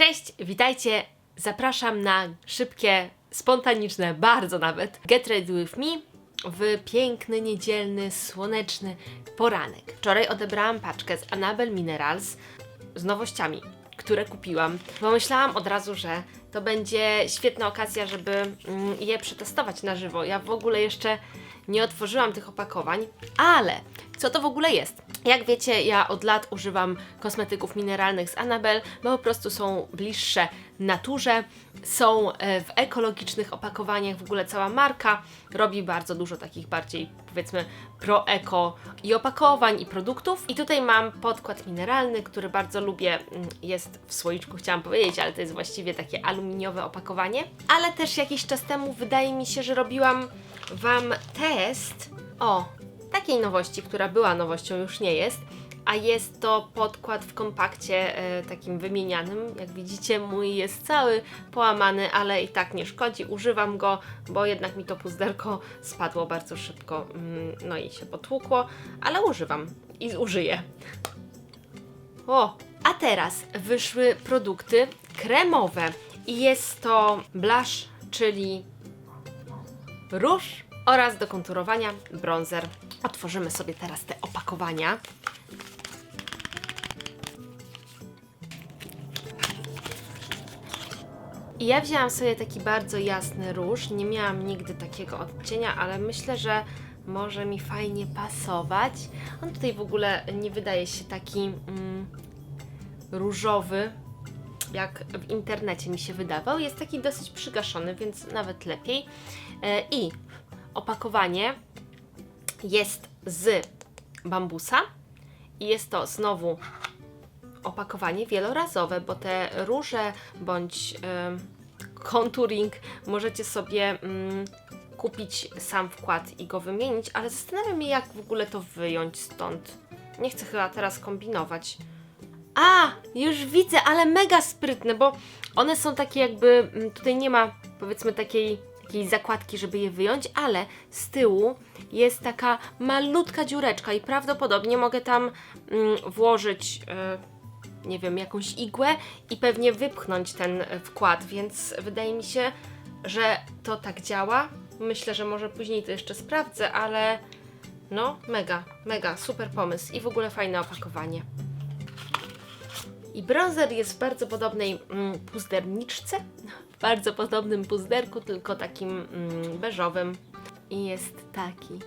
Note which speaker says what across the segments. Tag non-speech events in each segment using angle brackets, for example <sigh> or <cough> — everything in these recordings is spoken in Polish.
Speaker 1: Cześć, witajcie. Zapraszam na szybkie, spontaniczne, bardzo nawet Get Ready With Me w piękny, niedzielny, słoneczny poranek. Wczoraj odebrałam paczkę z Annabel Minerals z nowościami, które kupiłam. Pomyślałam od razu, że to będzie świetna okazja, żeby mm, je przetestować na żywo. Ja w ogóle jeszcze nie otworzyłam tych opakowań, ale co to w ogóle jest? Jak wiecie, ja od lat używam kosmetyków mineralnych z Annabel, bo po prostu są bliższe naturze, są e, w ekologicznych opakowaniach, w ogóle cała marka robi bardzo dużo takich bardziej powiedzmy pro-eko i opakowań i produktów. I tutaj mam podkład mineralny, który bardzo lubię, mm, jest w słoiczku chciałam powiedzieć, ale to jest właściwie takie aluminiowe opakowanie. Ale też jakiś czas temu wydaje mi się, że robiłam Wam test o takiej nowości, która była nowością, już nie jest, a jest to podkład w kompakcie e, takim wymienianym. Jak widzicie, mój jest cały połamany, ale i tak nie szkodzi. Używam go, bo jednak mi to puzderko spadło bardzo szybko, mm, no i się potłukło, ale używam i użyję. O, a teraz wyszły produkty kremowe i jest to blush, czyli róż oraz do konturowania bronzer. Otworzymy sobie teraz te opakowania. I ja wzięłam sobie taki bardzo jasny róż. Nie miałam nigdy takiego odcienia, ale myślę, że może mi fajnie pasować. On tutaj w ogóle nie wydaje się taki mm, różowy, jak w internecie mi się wydawał. Jest taki dosyć przygaszony, więc nawet lepiej. E, I opakowanie jest z bambusa i jest to znowu opakowanie wielorazowe, bo te róże bądź contouring możecie sobie mm, kupić sam wkład i go wymienić, ale zastanawiam się jak w ogóle to wyjąć stąd. Nie chcę chyba teraz kombinować. A, już widzę, ale mega sprytne, bo one są takie jakby, mm, tutaj nie ma powiedzmy takiej, takiej zakładki, żeby je wyjąć, ale z tyłu jest taka malutka dziureczka i prawdopodobnie mogę tam mm, włożyć, e, nie wiem, jakąś igłę i pewnie wypchnąć ten e, wkład, więc wydaje mi się, że to tak działa. Myślę, że może później to jeszcze sprawdzę, ale no, mega, mega, super pomysł i w ogóle fajne opakowanie. I bronzer jest w bardzo podobnej mm, puzderniczce, bardzo podobnym puzderku, tylko takim mm, beżowym. I jest taki.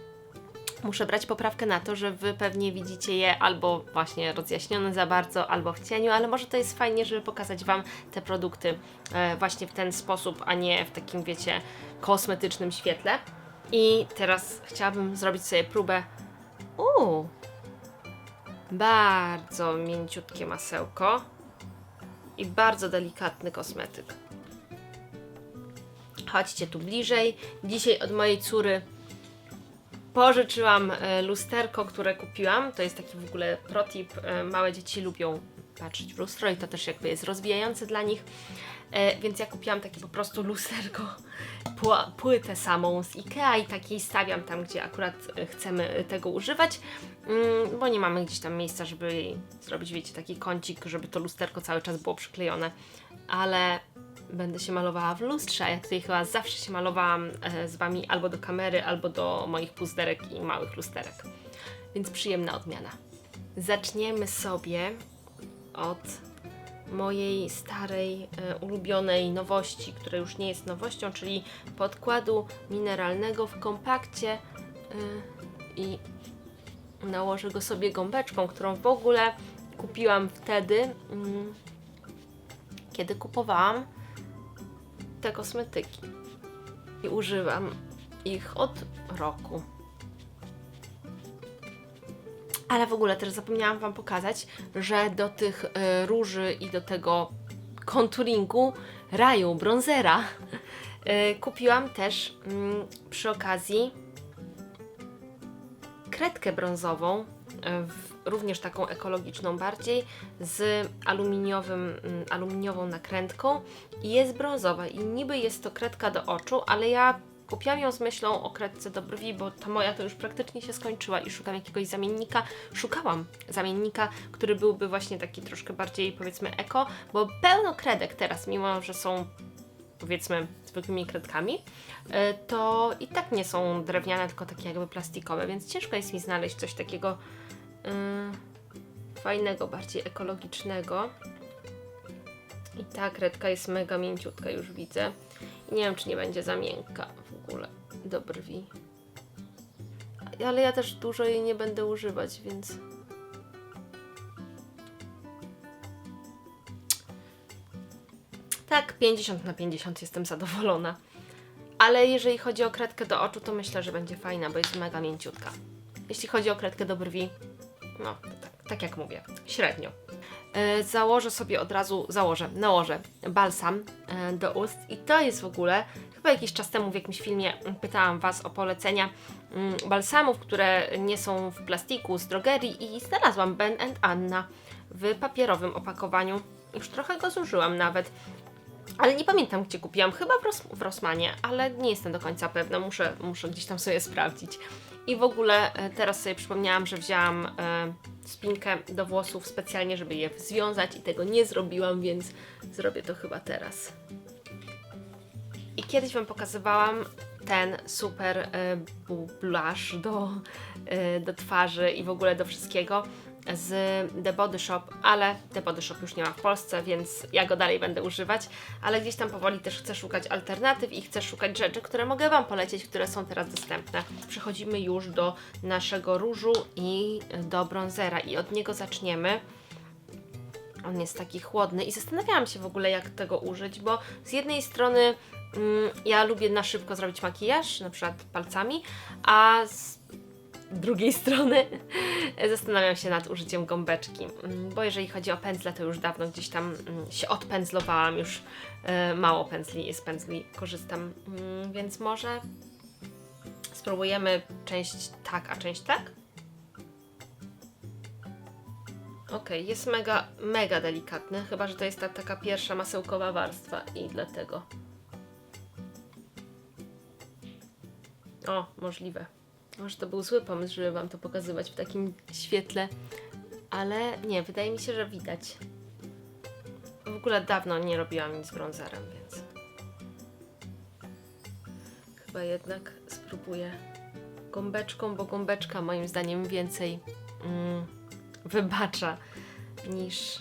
Speaker 1: Muszę brać poprawkę na to, że Wy pewnie widzicie je albo właśnie rozjaśnione za bardzo, albo w cieniu, ale może to jest fajnie, żeby pokazać Wam te produkty e, właśnie w ten sposób, a nie w takim, wiecie, kosmetycznym świetle. I teraz chciałabym zrobić sobie próbę. Uuu, bardzo mięciutkie masełko i bardzo delikatny kosmetyk. Chodźcie tu bliżej. Dzisiaj od mojej córy pożyczyłam e, lusterko, które kupiłam. To jest taki w ogóle protip. E, małe dzieci lubią patrzeć w lustro i to też jakby jest rozwijające dla nich. E, więc ja kupiłam takie po prostu lusterko, płytę samą z Ikea i takiej stawiam tam, gdzie akurat chcemy tego używać, mm, bo nie mamy gdzieś tam miejsca, żeby zrobić, wiecie, taki kącik, żeby to lusterko cały czas było przyklejone. Ale będę się malowała w lustrze, a ja tutaj chyba zawsze się malowałam e, z Wami albo do kamery, albo do moich puzderek i małych lusterek. Więc przyjemna odmiana. Zaczniemy sobie od mojej starej, e, ulubionej nowości, która już nie jest nowością, czyli podkładu mineralnego w kompakcie e, i nałożę go sobie gąbeczką, którą w ogóle kupiłam wtedy, mm, kiedy kupowałam te kosmetyki. I używam ich od roku. Ale w ogóle też zapomniałam Wam pokazać, że do tych e, róży i do tego konturingu raju, bronzera e, <laughs> kupiłam też mm, przy okazji kredkę brązową, e, w, również taką ekologiczną bardziej, z aluminiowym, mm, aluminiową nakrętką i jest brązowa i niby jest to kredka do oczu, ale ja Kupiłam ją z myślą o kredce do brwi, bo ta moja to już praktycznie się skończyła i szukam jakiegoś zamiennika. Szukałam zamiennika, który byłby właśnie taki troszkę bardziej powiedzmy eko, bo pełno kredek teraz, mimo że są powiedzmy zwykłymi kredkami, e, to i tak nie są drewniane, tylko takie jakby plastikowe, więc ciężko jest mi znaleźć coś takiego yy, fajnego, bardziej ekologicznego. I ta kredka jest mega mięciutka, już widzę. I nie wiem, czy nie będzie za miękka w ogóle do brwi. Ale ja też dużo jej nie będę używać, więc. Tak, 50 na 50 jestem zadowolona. Ale jeżeli chodzi o kredkę do oczu, to myślę, że będzie fajna, bo jest mega mięciutka. Jeśli chodzi o kredkę do brwi, no, tak, jak mówię, średnio. E, założę sobie od razu, założę, nałożę balsam e, do ust i to jest w ogóle, chyba jakiś czas temu w jakimś filmie mm, pytałam Was o polecenia mm, balsamów, które nie są w plastiku z drogerii i znalazłam Ben Anna w papierowym opakowaniu. Już trochę go zużyłam nawet. Ale nie pamiętam, gdzie kupiłam. Chyba w, Ros w Rossmanie, ale nie jestem do końca pewna. Muszę, muszę gdzieś tam sobie sprawdzić. I w ogóle e, teraz sobie przypomniałam, że wzięłam e, spinkę do włosów specjalnie, żeby je związać i tego nie zrobiłam, więc zrobię to chyba teraz. I kiedyś Wam pokazywałam ten super e, blush do, do twarzy i w ogóle do wszystkiego z The Body Shop, ale The Body Shop już nie ma w Polsce, więc ja go dalej będę używać, ale gdzieś tam powoli też chcę szukać alternatyw i chcę szukać rzeczy, które mogę Wam polecieć, które są teraz dostępne. Przechodzimy już do naszego różu i do bronzera i od niego zaczniemy. On jest taki chłodny i zastanawiałam się w ogóle, jak tego użyć, bo z jednej strony mm, ja lubię na szybko zrobić makijaż, na przykład palcami, a z drugiej <laughs> strony zastanawiam się nad użyciem gąbeczki, mm, bo jeżeli chodzi o pędzle, to już dawno gdzieś tam mm, się odpędzlowałam, już e, mało pędzli z pędzli korzystam, Mm, więc może spróbujemy część tak, a część tak? Okej, jest mega, mega delikatny, chyba że to jest ta taka pierwsza masełkowa warstwa i dlatego. O, możliwe. Może to był zły pomysł, żeby Wam to pokazywać w takim świetle, ale nie, wydaje mi się, że widać. W ogóle dawno nie robiłam nic z bronzerem, więc chyba jednak spróbuję gąbeczką, bo gąbeczka moim zdaniem więcej mm, wybacza niż,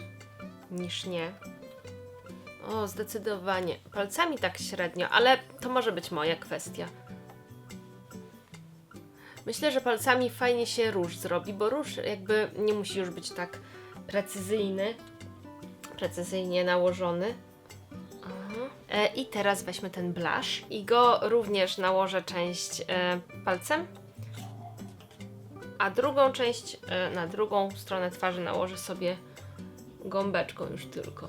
Speaker 1: niż nie. O, zdecydowanie. Palcami tak średnio, ale to może być moja kwestia. Myślę, że palcami fajnie się róż zrobi, bo róż jakby nie musi już być tak precyzyjny, precyzyjnie nałożony. E, I teraz weźmy ten blush i go również nałożę część e, palcem, a drugą część e, na drugą stronę twarzy nałożę sobie gąbeczką już tylko.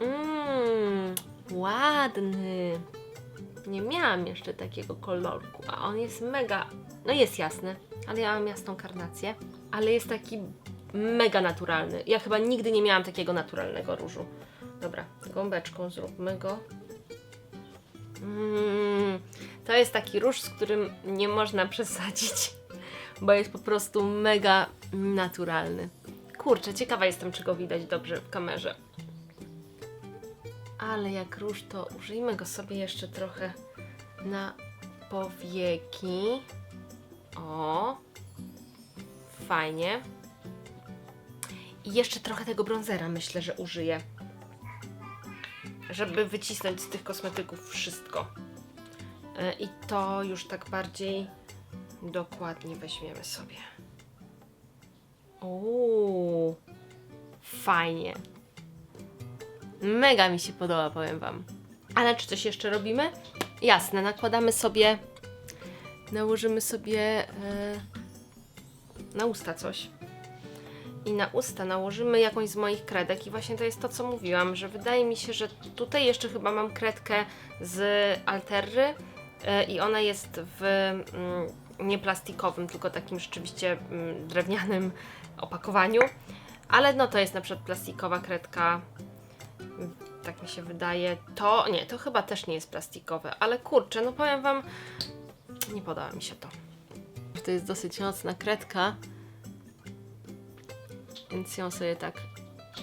Speaker 1: Mmm, ładny. Nie miałam jeszcze takiego kolorku, a on jest mega. No jest jasny, ale ja mam jasną karnację, ale jest taki mega naturalny. Ja chyba nigdy nie miałam takiego naturalnego różu. Dobra, gąbeczką zróbmy go. Mm, to jest taki róż, z którym nie można przesadzić, bo jest po prostu mega naturalny. Kurczę, ciekawa jestem, czy go widać dobrze w kamerze. Ale jak róż, to użyjmy go sobie jeszcze trochę na powieki. O, fajnie. I jeszcze trochę tego bronzera myślę, że użyję. Żeby wycisnąć z tych kosmetyków wszystko. E, I to już tak bardziej dokładnie weźmiemy sobie. Uuu, fajnie. Mega mi się podoba, powiem Wam. Ale czy coś jeszcze robimy? Jasne, nakładamy sobie, nałożymy sobie e, na usta coś. I na usta nałożymy jakąś z moich kredek i właśnie to jest to, co mówiłam, że wydaje mi się, że tutaj jeszcze chyba mam kredkę z Alterry e, i ona jest w mm, nie plastikowym, tylko takim rzeczywiście mm, drewnianym opakowaniu. Ale no to jest na przykład plastikowa kredka tak mi się wydaje. To, nie, to chyba też nie jest plastikowe, ale kurczę, no powiem Wam, nie podoba mi się to. To jest dosyć mocna kredka, więc ją sobie tak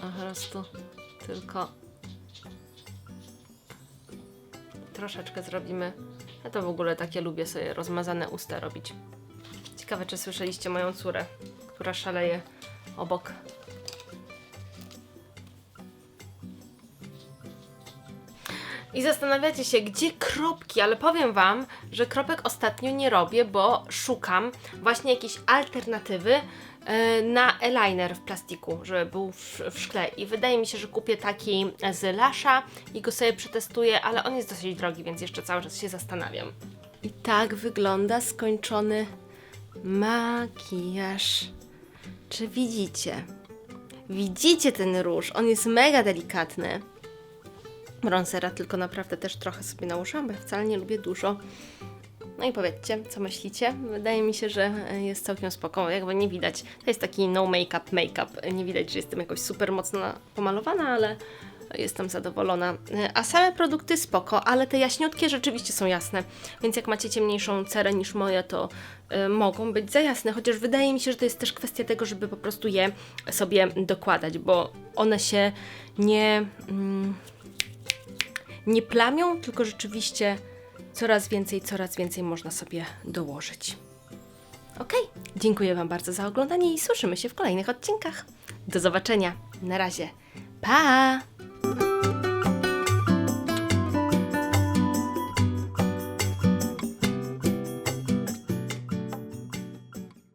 Speaker 1: po prostu tylko troszeczkę zrobimy. Ja to w ogóle takie lubię sobie rozmazane usta robić. Ciekawe, czy słyszeliście moją córę, która szaleje obok. I zastanawiacie się, gdzie kropki, ale powiem Wam, że kropek ostatnio nie robię, bo szukam właśnie jakiejś alternatywy e, na eyeliner w plastiku, żeby był w, w szkle. I wydaje mi się, że kupię taki z Lasha i go sobie przetestuję, ale on jest dosyć drogi, więc jeszcze cały czas się zastanawiam. I tak wygląda skończony makijaż. Czy widzicie? Widzicie ten róż? On jest mega delikatny. Bronzera tylko naprawdę też trochę sobie nałożyłam, bo ja wcale nie lubię dużo. No i powiedzcie, co myślicie? Wydaje mi się, że jest całkiem spoko, jakby nie widać. To jest taki no make-up, make-up. Nie widać, że jestem jakoś super mocno pomalowana, ale jestem zadowolona. A same produkty spoko, ale te jaśniutkie rzeczywiście są jasne. Więc jak macie ciemniejszą cerę niż moja, to y, mogą być za jasne. Chociaż wydaje mi się, że to jest też kwestia tego, żeby po prostu je sobie dokładać, bo one się nie. Mm, nie plamią, tylko rzeczywiście coraz więcej, coraz więcej można sobie dołożyć. Ok, dziękuję Wam bardzo za oglądanie i słyszymy się w kolejnych odcinkach. Do zobaczenia. Na razie. Pa!